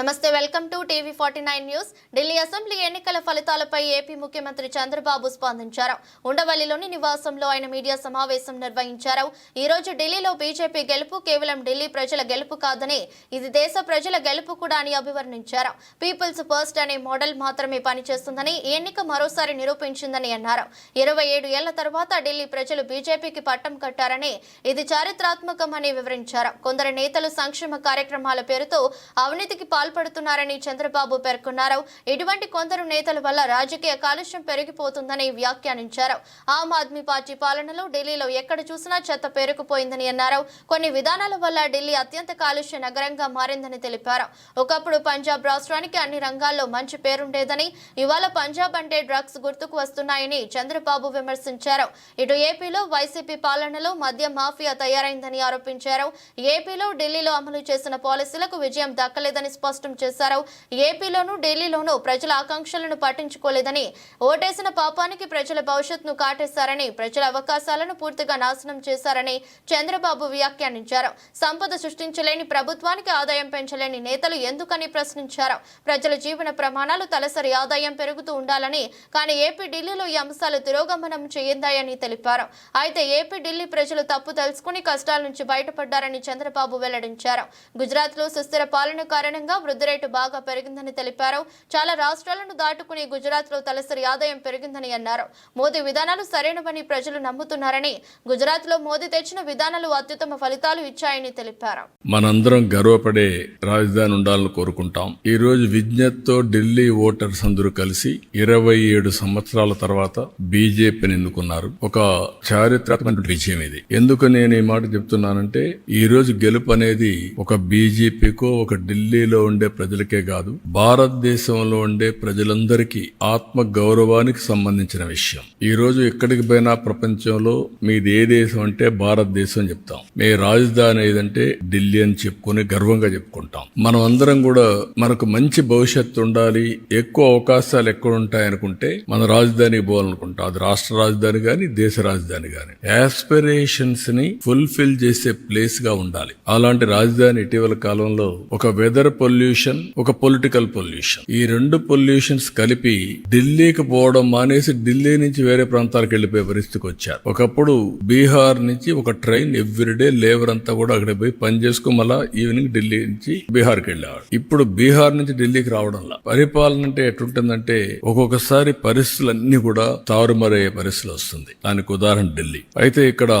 నమస్తే welcome to TV forty nine news. Delhi assembly ఎన్నికల ఫలితాలపై ఏపీ ముఖ్యమంత్రి చంద్రబాబు స్పందించారు. ఉండవల్లిలోని నివాసంలో ఆయన మీడియా సమావేశం నిర్వహించారు. ఈ రోజు ఢిల్లీలో బీజేపీ గెలుపు కేవలం ఢిల్లీ ప్రజల గెలుపు కాదని ఇది దేశ ప్రజల గెలుపు కూడా అని అభివర్ణించారు. పీపుల్స్ ఫస్ట్ అనే మోడల్ మాత్రమే పనిచేస్తుందని ఈ ఎన్నిక మరోసారి నిరూపించిందని అన్నారు. ఇరవై ఏడు ఏళ్ళ తర్వాత ఢిల్లీ ప్రజలు బీజేపీకి పట్టం కట్టారని ఇది చారిత్రాత్మకమని వివరించారు. కొందరు నేతలు సంక్షేమ కార్యక్రమాల పేరుతో అవినీతికి పాల్పడుతున్నారని చంద్రబాబు పేర్కొన్నారు. ఇటువంటి కొందరు నేతల వల్ల రాజకీయ కాలుష్యం పెరిగిపోతుందని వ్యాఖ్యానించారు. ఆమ్ ఆద్మీ పార్టీ పాలనలో ఢిల్లీలో ఎక్కడ చూసినా చెత్త పేరుకుపోయిందని అన్నారు. కొన్ని విధానాల వల్ల ఢిల్లీ అత్యంత కాలుష్య నగరంగా మారిందని తెలిపారు. ఒకప్పుడు పంజాబ్ రాష్ట్రానికి అన్ని రంగాల్లో మంచి పేరుండేదని ఇవాళ పంజాబ్ అంటే డ్రగ్స్ గుర్తుకు వస్తున్నాయని చంద్రబాబు విమర్శించారు. ఇటు ఏపీలో వైసీపీ పాలనలో మద్య మాఫియా తయారైందని ఆరోపించారు. ఏపీలో ఢిల్లీలో అమలు చేసిన పాలసీలకు విజయం దక్కలేదని స్పష్టం చేశారు. ఏపీలోనూ ఢిల్లీలోనూ ప్రజల ఆకాంక్షలను పట్టించుకోలేదని ఓటేసిన పాపానికి ప్రజల భవిష్యత్తును కాటేశారని ప్రజల అవకాశాలను పూర్తిగా నాశనం చేశారని చంద్రబాబు వ్యాఖ్యానించారు. సంపద సృష్టించలేని ప్రభుత్వానికి ఆదాయం పెంచలేని నేతలు ఎందుకని ప్రశ్నించారు. ప్రజల జీవన ప్రమాణాలు తలసరి ఆదాయం పెరుగుతూ ఉండాలని కానీ ఏపీ ఢిల్లీలో ఈ అంశాలు తిరోగమనం చేయందాయని తెలిపారు. అయితే ఏపీ ఢిల్లీ ప్రజలు తప్పు తెలుసుకుని కష్టాల నుంచి బయటపడ్డారని చంద్రబాబు వెల్లడించారు. గుజరాత్లో సుస్థిర పాలన కారణంగా వృద్ధి రేటు బాగా పెరిగిందని తెలిపారు. చాలా రాష్ట్రాలను దాటుకుని గుజరాత్లో తలసరి ఆదాయం పెరిగిందని అన్నారు. మోదీ విధానాలు సరైనవని ప్రజలు నమ్ముతున్నారని గుజరాత్లో మోదీ తెచ్చిన విధానాలు అత్యుత్తమ ఫలితాలు ఇచ్చాయని తెలిపారు. మనందరం గర్వపడే రాజధాని ఉండాలని కోరుకుంటాం. ఈ రోజు విజ్ఞతతో ఢిల్లీ ఓటర్స్ అందరూ కలిసి ఇరవై ఏడు సంవత్సరాల తర్వాత బీజేపీని ఎన్నుకున్నారు. ఒక చారిత్రాత్మక విజయం ఇది. ఎందుకు నేను ఈ మాట చెప్తున్నానంటే ఈ రోజు గెలుపు అనేది ఒక బీజేపీకో ఒక ఢిల్లీలో ఉండే ప్రజలకే కాదు భారతదేశంలో ఉండే ప్రజలందరికీ ఆత్మ గౌరవానికి సంబంధించిన విషయం. ఈ రోజు ఎక్కడికి పోయినా ప్రపంచంలో మీది ఏ దేశం అంటే భారతదేశం అని చెప్తాం. మీ రాజధాని ఏదంటే ఢిల్లీ అని చెప్పుకొని గర్వంగా చెప్పుకుంటాం. మనం అందరం కూడా మనకు మంచి భవిష్యత్తు ఉండాలి ఎక్కువ అవకాశాలు ఎక్కడ ఉంటాయనుకుంటే మన రాజధానికి పోవాలనుకుంటాం. అది రాష్ట్ర రాజధాని కానీ దేశ రాజధాని కానీ యాస్పిరేషన్స్ని ఫుల్ఫిల్ చేసే ప్లేస్గా ఉండాలి. అలాంటి రాజధాని ఇటీవల కాలంలో ఒక వెదర్ పొల్యూషన్ పొల్యూషన్ ఒక పొలిటికల్ పొల్యూషన్ ఈ రెండు పొల్యూషన్స్ కలిపి ఢిల్లీకి పోవడం మానేసి ఢిల్లీ నుంచి వేరే ప్రాంతాలకు వెళ్ళిపోయే పరిస్థితికి వచ్చారు. ఒకప్పుడు బీహార్ నుంచి ఒక ట్రైన్ ఎవ్రీడే లేబర్ అంతా కూడా అక్కడ పోయి పని చేసుకుని మళ్ళా ఈవినింగ్ ఢిల్లీ నుంచి బీహార్కి వెళ్ళేవాడు ఇప్పుడు బీహార్ నుంచి ఢిల్లీకి రావడంలా పరిపాలన అంటే ఎట్లుంటుందంటే ఒక్కొక్కసారి పరిస్థితులన్నీ కూడా తారుమారయ్యే పరిస్థితులు వస్తుంది. దానికి ఉదాహరణ ఢిల్లీ. అయితే ఇక్కడ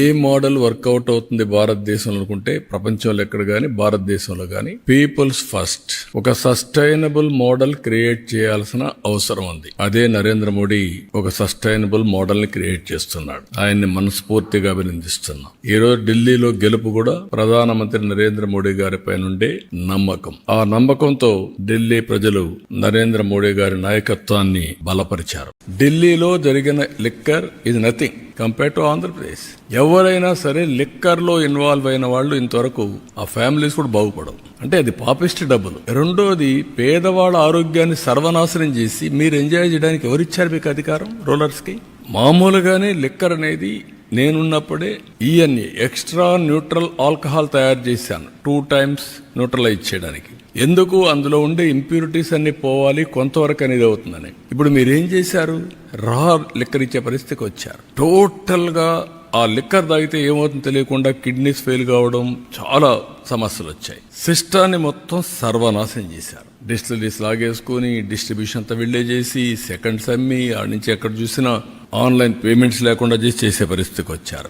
ఏ మోడల్ వర్కౌట్ అవుతుంది భారతదేశంలో అనుకుంటే ప్రపంచంలో ఎక్కడ గాని భారతదేశంలో కానీ పీపుల్స్ ఫస్ట్. ఒక సస్టైనబుల్ మోడల్ క్రియేట్ చేయాల్సిన అవసరం ఉంది. అదే నరేంద్ర మోడీ ఒక సస్టైనబుల్ మోడల్ని క్రియేట్ చేస్తున్నాడు. ఆయన్ని మనస్ఫూర్తిగా అభినందిస్తున్నాం. ఈ రోజు ఢిల్లీలో గెలుపు కూడా ప్రధానమంత్రి నరేంద్ర మోడీ గారి పై నుండే నమ్మకం. ఆ నమ్మకంతో ఢిల్లీ ప్రజలు నరేంద్ర మోడీ గారి నాయకత్వాన్ని బలపరిచారు. ఢిల్లీలో జరిగిన లిక్కర్ ఇది నథింగ్ కంపేర్ టు ఆంధ్రప్రదేశ్ ఎవరైనా సరే లిక్కర్లో ఇన్వాల్వ్ అయిన వాళ్ళు ఇంతవరకు ఆ ఫ్యామిలీస్ కూడా బాగుపడవు. అంటే అది పాపిస్ట్ డబ్బులు. రెండోది పేదవాళ్ళ ఆరోగ్యాన్ని సర్వనాశనం చేసి మీరు ఎంజాయ్ చేయడానికి ఎవరిచ్చారు మీకు అధికారం? రోలర్స్కి మామూలుగానే లిక్కర్ అనేది నేనున్నప్పుడే ఈఎన్ఏ ఎక్స్ట్రా న్యూట్రల్ ఆల్కహాల్ తయారు చేశాను. టూ టైమ్స్ న్యూట్రలైజ్ చేయడానికి. ఎందుకు అందులో ఉండే ఇంప్యూరిటీస్ అన్ని పోవాలి? కొంతవరకు అనేది అవుతుందని. ఇప్పుడు మీరేం చేశారు? రా లిక్కర్ ఇచ్చే పరిస్థితికి వచ్చారు. టోటల్గా ఆ లిక్కర్ తాగితే ఏమవుతుందో తెలియకుండా కిడ్నీస్ ఫెయిల్ కావడం చాలా సమస్యలు వచ్చాయి. సిస్టాన్ని మొత్తం సర్వనాశనం చేశారు. డిస్టిలరీస్ లాగేసుకుని డిస్ట్రిబ్యూషన్ అంతా వెళ్ళే చేసి సెకండ్స్ అమ్మి ఆడ నుంచి ఎక్కడ చూసినా ఆన్లైన్ పేమెంట్స్ లేకుండా చేసి చేసే పరిస్థితికి వచ్చారు.